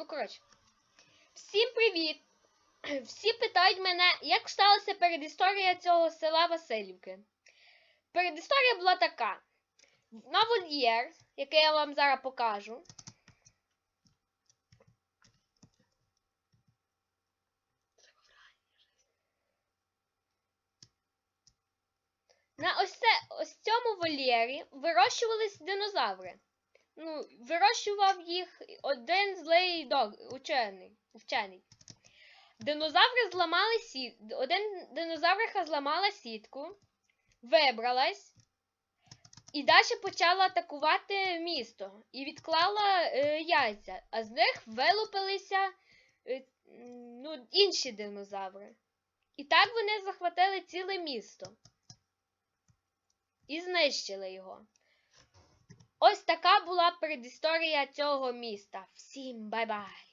Ну, коротше. Всім привіт! Всі питають мене, як сталася передісторія цього села Васильівки. Передісторія була така. На вольєр, який я вам зараз покажу. На ось, це, ось цьому вольєрі вирощувались динозаври. Ну, вирощував їх один злий дог, учений, вчений. Динозаври зламали сіт... Один динозавриха зламала сітку, вибралась і далі почала атакувати місто і відклала е, яйця, а з них вилупилися е, ну, інші динозаври. І так вони захватили ціле місто і знищили його. Така була передісторія цього міста. Всім бай-бай!